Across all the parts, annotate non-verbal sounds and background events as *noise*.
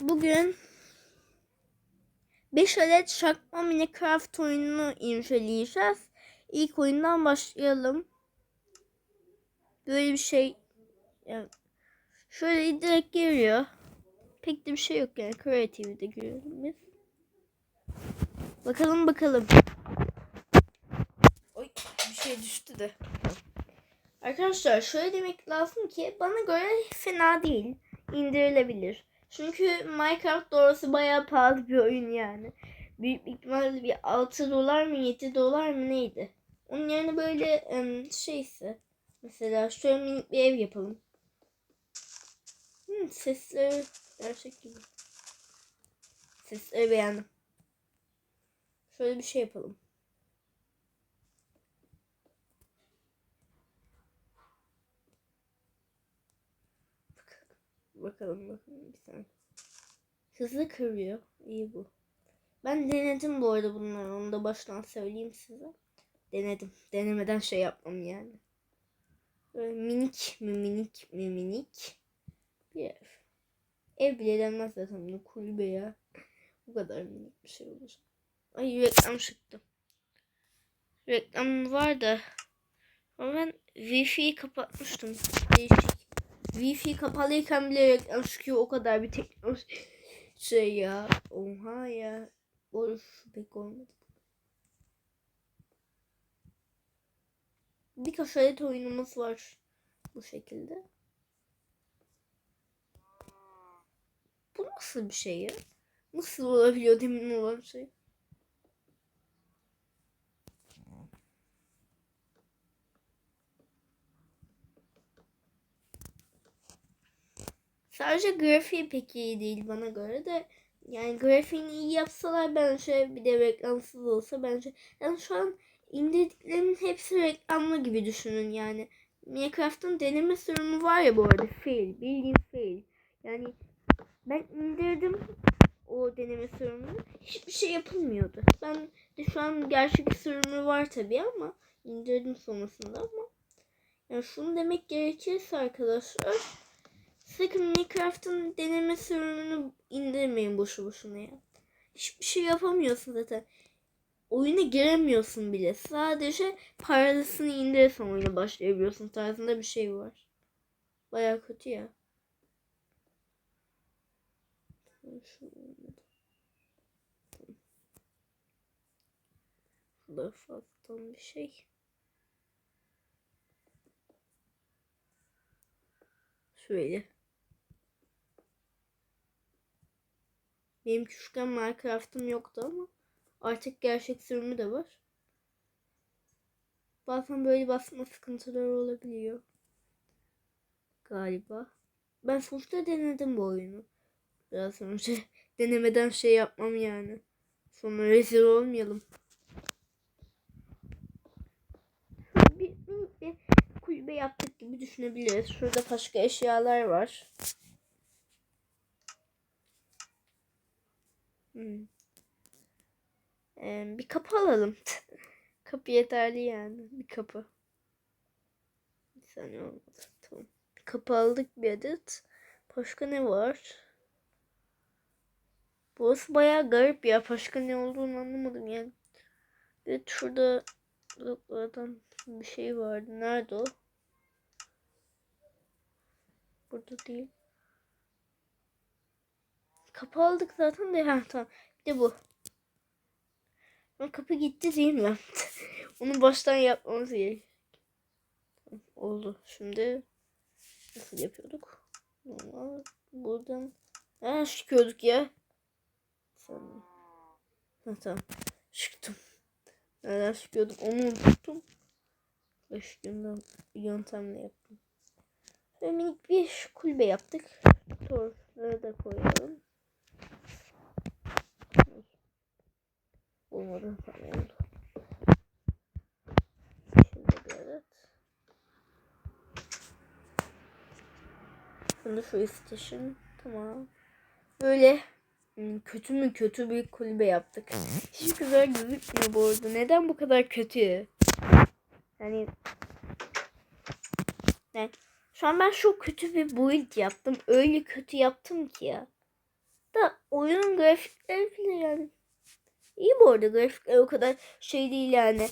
bugün 5 adet çakma Minecraft oyununu inceleyeceğiz. İlk oyundan başlayalım. Böyle bir şey yani şöyle direkt geliyor. Pek de bir şey yok yani. Creative'de görüyoruz biz. Bakalım bakalım. Oy bir şey düştü de. Arkadaşlar şöyle demek lazım ki bana göre fena değil. İndirilebilir. Çünkü Minecraft doğrusu bayağı pahalı bir oyun yani. Büyük ihtimalle bir 6 dolar mı 7 dolar mı neydi? Onun yerine böyle şeyse mesela şöyle minik bir ev yapalım. Hmm, sesleri gerçek gibi. Sesleri beğendim. Şöyle bir şey yapalım. Bakalım bakalım bir saniye. Hızlı kırıyor. İyi bu. Ben denedim bu arada bunları. Onu da baştan söyleyeyim size. Denedim. Denemeden şey yapmam yani. Böyle minik mi minik mi minik bir ev. Ev bile denmez zaten bunu kulübe ya. *laughs* Bu kadar minik bir şey olacak. Ay reklam çıktı. Reklam var da. Ama ben Wi-Fi'yi kapatmıştım. Değişik. Wi-Fi kapalıyken bile reklam çıkıyor. O kadar bir teknoloji şey ya. Oha ya. Of pek olmadı. Bir kaşaret oyunumuz var. Bu şekilde. Bu nasıl bir şey ya? Nasıl olabiliyor demin olan şey? Sadece grafiği pek iyi değil bana göre de. Yani grafiğini iyi yapsalar bence bir de reklamsız olsa bence. Yani şu an indirdiklerimin hepsi reklamlı gibi düşünün yani. Minecraft'ın deneme sürümü var ya bu arada fail. Bildiğin fail. Yani ben indirdim o deneme sürümünü. Hiçbir şey yapılmıyordu. Ben de şu an gerçek sürümü var tabii ama indirdim sonrasında ama yani şunu demek gerekirse arkadaşlar Sakın Minecraft'ın deneme sürümünü indirmeyin boşu boşuna ya. Hiçbir şey yapamıyorsun zaten. Oyuna giremiyorsun bile. Sadece paralısını indirirsen oyuna başlayabiliyorsun tarzında bir şey var. Baya kötü ya. Şurada fazladan bir şey. Şöyle. Benim küçükken Minecraft'ım yoktu ama artık gerçek sürümü de var. Bazen böyle basma sıkıntıları olabiliyor. Galiba. Ben sonuçta denedim bu oyunu. Biraz önce *laughs* denemeden şey yapmam yani. Sonra rezil olmayalım. Bir, bir, bir kulübe yaptık gibi düşünebiliriz. Şurada başka eşyalar var. Hmm. Ee, bir kapı alalım. *laughs* kapı yeterli yani. Bir kapı. Bir saniye olmadı. Tamam. Bir kapı aldık bir adet. Başka ne var? Burası bayağı garip ya. Başka ne olduğunu anlamadım yani. Evet şurada bloklardan bir şey vardı. Nerede o? Burada değil. Kapı zaten de. Ha tamam. Bir de bu. Ama kapı gitti değil mi? *laughs* Onu baştan yapmamız gerek. Oldu. Şimdi nasıl yapıyorduk? Buradan ha çıkıyorduk ya. Sonra. Ha tamam. Çıktım. Nereden çıkıyordum onu unuttum. Başımdan yöntemle yaptım. Şöyle minik bir kulübe yaptık. Torları da koyalım. Tamam oldu. Şimdi bir. Şimdi şu station. Tamam. Böyle hmm, kötü mü kötü bir kulübe yaptık. Hiç güzel gözükmüyor bu arada. Neden bu kadar kötü? Yani yani Şu an ben çok kötü bir build yaptım. Öyle kötü yaptım ki ya. Da oyunun grafikleri bile yani. İyi bu arada grafikler o kadar şey değil yani.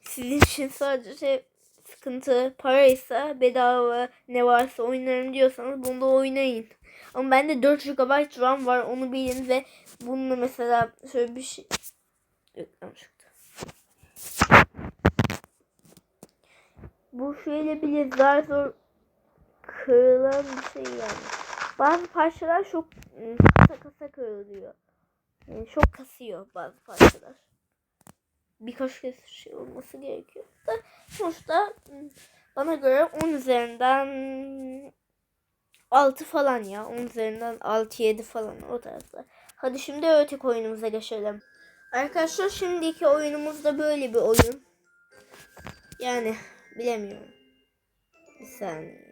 Sizin için sadece sıkıntı paraysa bedava ne varsa oynarım diyorsanız bunda oynayın. Ama bende 4 GB RAM var onu bilin ve bununla mesela şöyle bir şey. Bu şöyle bile zar zor kırılan bir şey yani. Bazı parçalar çok ım, kasa kasa kırılıyor. Yani çok kasıyor bazı parçalar. Birkaç kez şey olması gerekiyor. Da sonuçta ım, bana göre 10 üzerinden 6 falan ya. 10 üzerinden 6-7 falan o tarzda. Hadi şimdi öteki oyunumuza geçelim. Arkadaşlar şimdiki oyunumuz da böyle bir oyun. Yani bilemiyorum. Bir saniye.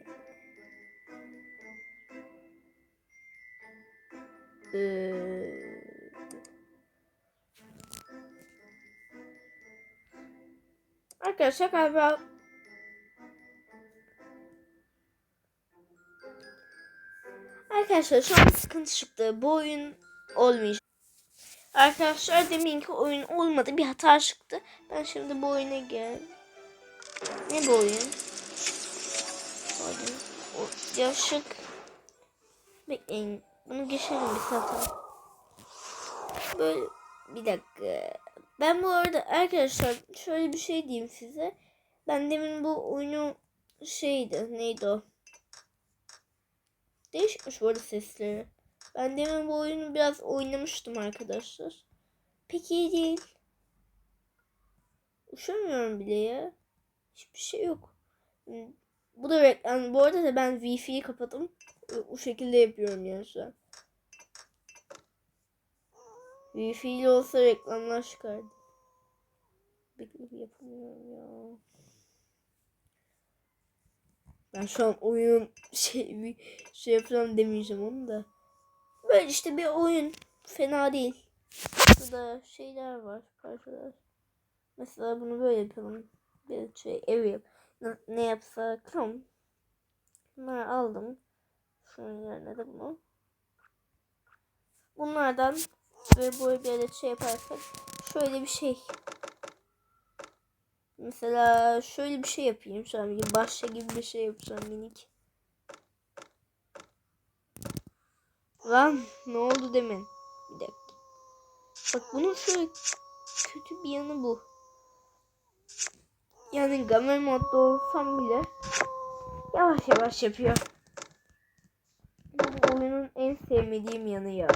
Ee, Arkadaşlar galiba Arkadaşlar şu an sıkıntı çıktı. Bu oyun olmayacak. Arkadaşlar deminki oyun olmadı. Bir hata çıktı. Ben şimdi bu oyuna gel. Ne bu oyun? Hadi. O. Bekleyin. Bunu geçelim bir hata. Böyle bir dakika. Ben bu arada arkadaşlar şöyle bir şey diyeyim size. Ben demin bu oyunu şeydi neydi o? Değişikmiş bu arada sesleri. Ben demin bu oyunu biraz oynamıştım arkadaşlar. Pek iyi değil. Uşamıyorum bile ya. Hiçbir şey yok. Bu da reklam. Bu arada da ben Wi-Fi'yi kapattım. O şekilde yapıyorum yani şu an. Wi-Fi ile olsa reklamlar çıkardı. Bekle yapamıyorum ya. Ben şu an oyunun *laughs* şey bir şey yapacağım demeyeceğim onu da. Böyle işte bir oyun. Fena değil. Burada şeyler var. Parçalar. Mesela bunu böyle yapalım. Bir şey ev yap. Ne, ne yapsak? Tamam. Bunları aldım. Şunun yerine de bunu. Bunlardan böyle bir adet şey yaparsak şöyle bir şey. Mesela şöyle bir şey yapayım. Şu an bir başla gibi bir şey yapacağım minik. Lan ne oldu demin? Bir dakika. Bak bunun şöyle kötü bir yanı bu. Yani gamer modda olsam bile yavaş yavaş yapıyor. Bu oyunun en sevmediğim yanı ya.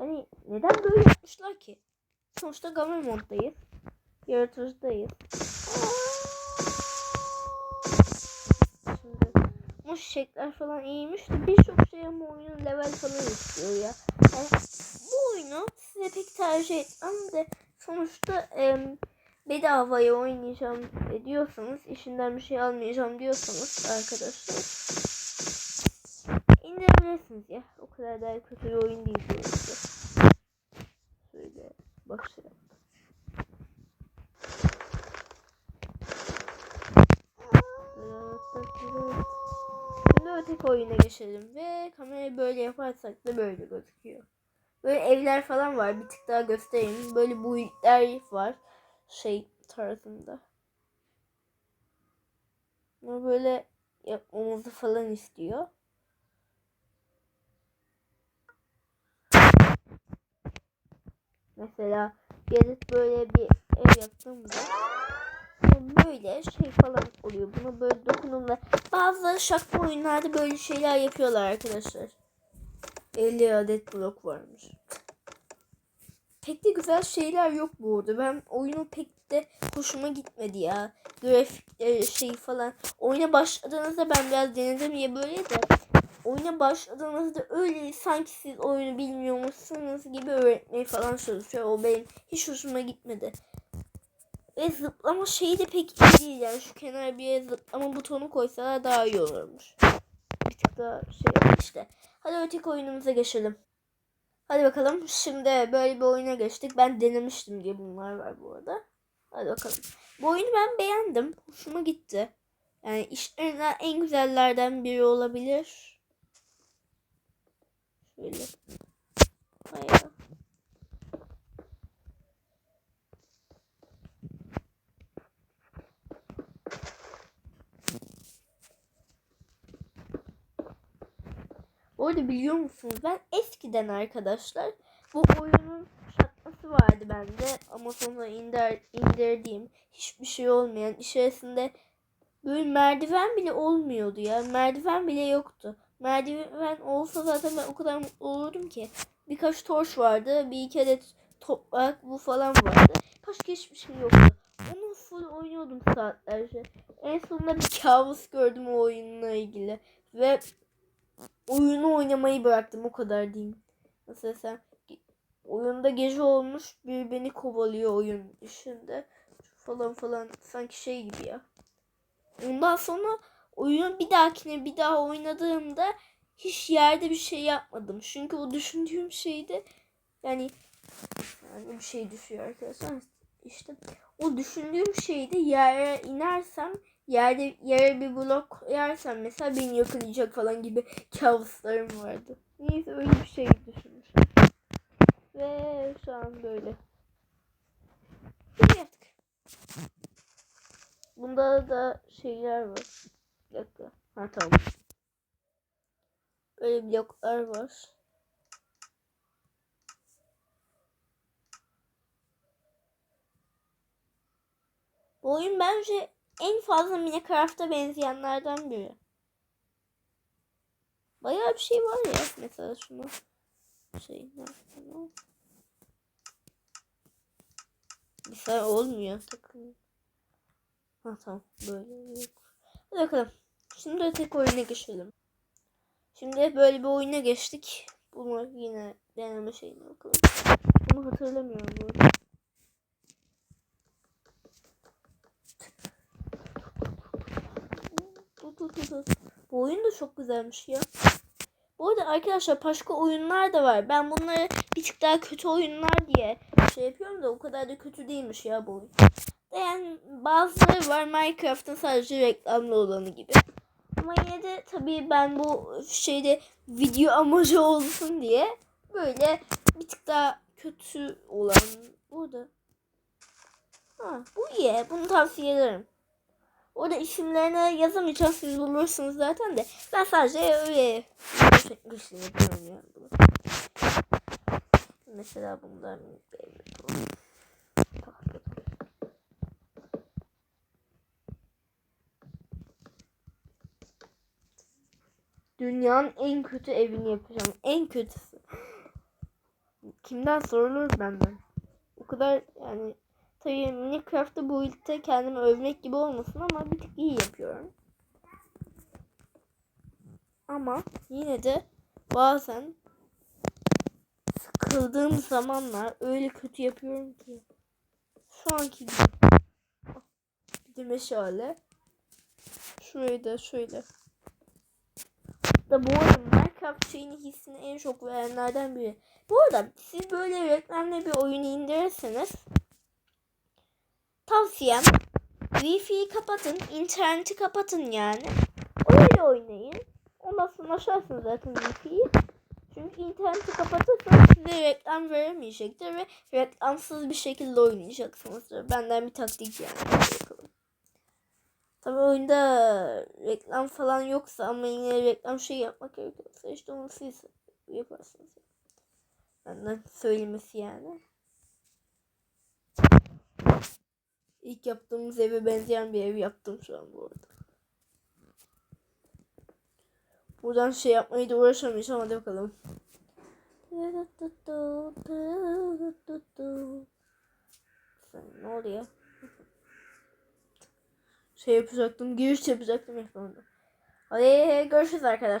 Hani neden böyle yapmışlar ki? Sonuçta gamer moddayız. Yaratıcıdayız. Şimdi bu şekler falan iyiymiş de birçok şey ama oyunun level falan istiyor ya. Yani bu oyunu size pek tercih etmem de sonuçta em, bedavaya oynayacağım diyorsanız işinden bir şey almayacağım diyorsanız arkadaşlar indirebilirsiniz ya. O kadar da kötü bir oyun değil sonuçta. Şöyle başlayalım. Şimdi öteki oyuna geçelim ve kamerayı böyle yaparsak da böyle gözüküyor. Böyle evler falan var. Bir tık daha göstereyim. Böyle build'ler var. Şey tarzında. Ama böyle yapmamızı falan istiyor. Mesela adet böyle bir ev yaptığımızda böyle şey falan oluyor. Bunu böyle dokunumla bazı şaka oyunlarda böyle şeyler yapıyorlar arkadaşlar. 50 adet blok varmış. Pek de güzel şeyler yok bu arada. Ben oyunu pek de hoşuma gitmedi ya. Grafik şey falan. Oyuna başladığınızda ben biraz denedim ya böyle de. Oyuna başladığınızda öyle sanki siz oyunu bilmiyormuşsunuz gibi öğretmeyi falan çalışıyor. O benim hiç hoşuma gitmedi. Ve zıplama şeyi de pek iyi değil yani. Şu kenara bir yere zıplama butonu koysalar daha iyi olurmuş. Bir tık daha şey işte. Hadi öteki oyunumuza geçelim. Hadi bakalım. Şimdi böyle bir oyuna geçtik. Ben denemiştim diye bunlar var bu arada. Hadi bakalım. Bu oyunu ben beğendim. Hoşuma gitti. Yani işlerinden en güzellerden biri olabilir. Şöyle. Bayağı. Bu arada biliyor musunuz ben eskiden arkadaşlar bu oyunun şapkası vardı bende ama sonra indir, indirdiğim hiçbir şey olmayan içerisinde böyle merdiven bile olmuyordu ya merdiven bile yoktu. Merdiven olsa zaten ben o kadar mutlu olurdum ki. Birkaç torç vardı bir iki adet toprak bu falan vardı. Başka hiçbir şey yoktu. Onu full oynuyordum saatlerce. En sonunda bir kabus gördüm o oyunla ilgili. Ve oyunu oynamayı bıraktım o kadar diyeyim. Mesela sen oyunda gece olmuş bir beni kovalıyor oyun dışında falan falan sanki şey gibi ya. Ondan sonra oyunu bir dahakine bir daha oynadığımda hiç yerde bir şey yapmadım. Çünkü o düşündüğüm şeyde yani yani bir şey düşüyor arkadaşlar. İşte o düşündüğüm şeyde yere inersem yerde yere bir blok koyarsam mesela beni yakalayacak falan gibi kabuslarım vardı. Neyse öyle bir şey düşünmüşüm. Ve şu an böyle. Böyle yaptık. Bunda da şeyler var. Bir dakika. Ha tamam. Böyle bloklar var. Bu oyun bence en fazla Minecraft'a benzeyenlerden biri. Bayağı bir şey var ya. Mesela şunu şey nerede? Bir olmuyor takım. Ha tamam böyle yok. Hadi bakalım. Şimdi tek oyuna geçelim. Şimdi böyle bir oyuna geçtik. Bunu yine deneme şeyine bakalım. Bunu hatırlamıyorum bu arada. Bu oyun da çok güzelmiş ya. Bu arada arkadaşlar başka oyunlar da var. Ben bunları bir tık daha kötü oyunlar diye şey yapıyorum da o kadar da kötü değilmiş ya bu oyun. Yani bazıları var Minecraft'ın sadece reklamlı olanı gibi. Ama yine de tabii ben bu şeyde video amacı olsun diye böyle bir tık daha kötü olan burada. Ha, bu iyi. Bunu tavsiye ederim. Orada isimlerini yazamayacağım siz bulursunuz zaten de. Ben sadece öyle çekmiştim yapıyorum yani. Mesela bundan Dünyanın en kötü evini yapacağım. En kötüsü. Kimden sorulur benden. O kadar yani Tabii Minecraft'ta bu ilkte kendimi övmek gibi olmasın ama bir tık iyi yapıyorum. Ama yine de bazen sıkıldığım zamanlar öyle kötü yapıyorum ki. Şu anki gibi. Bir de meşale. Şurayı da şöyle. Da bu arada Minecraft şeyini hissini en çok verenlerden biri. Bu arada siz böyle reklamlı bir oyunu indirirseniz tavsiyem Wi-Fi'yi kapatın, interneti kapatın yani. Öyle oynayın. Ondan sonra açarsınız zaten Wi-Fi'yi. Çünkü interneti kapatırsanız size reklam veremeyecektir ve reklamsız bir şekilde oynayacaksınız. Benden bir taktik yani. Tabii oyunda reklam falan yoksa ama yine reklam şey yapmak gerekiyorsa işte onu siz yaparsınız. Benden söylemesi yani. İlk yaptığımız eve benzeyen bir ev yaptım şu an bu arada. Buradan şey yapmayı da uğraşamayacağım hadi bakalım. Sen ne oluyor? Şey yapacaktım, giriş yapacaktım yapamadım. Hadi görüşürüz arkadaşlar.